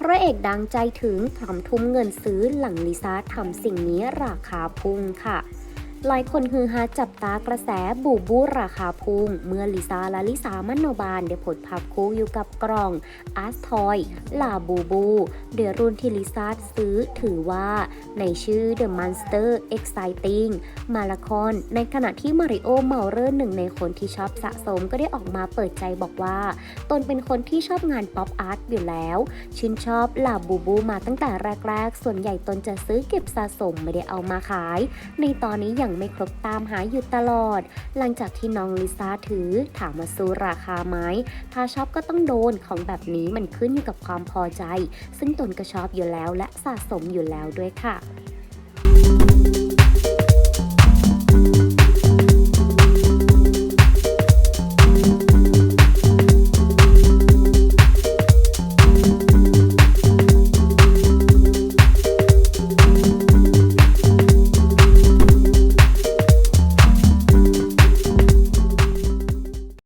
พระเอกดังใจถึงพร้อมทุ่มเงินซื้อหลังลิซ่าทำสิ่งนี้ราคาพุ่งค่ะ หลายคนฮือฮาจับตากระแสบูบูราคาพุ่งเมื่อลิซาและลิซามันโนบานได้ผลภาพคู่อยู่กับกล่องอาร์ตทอยลาบูบูเดี๋ยวรุ่นที่ลิซ่าซื้อถือว่าในชื่อ The Monster Exciting มาลาคอนในขณะที่มาริโอเมาเรอร์หนึ่งในคนที่ชอบสะสมก็ได้ออกมาเปิดใจบอกว่า ตนเป็นคนที่ชอบงานป๊อปอาร์ตอยู่แล้ว ชื่นชอบลาบูบูมาตั้งแต่แรก ๆ ส่วนใหญ่ตนจะซื้อเก็บสะสมไม่ได้เอามาขาย ในตอนนี้อยังไม่ครบตามหาอยู่ตลอด หลังจากที่น้องลิซ่าถือถามมาซื้อราคาไหมถ้าชอบก็ต้องโดนของแบบนี้มันขึ้นอยู่กับความพอใจ ซึ่งตนก็ชอบอยู่แล้วและสะสมอยู่แล้วด้วยค่ะ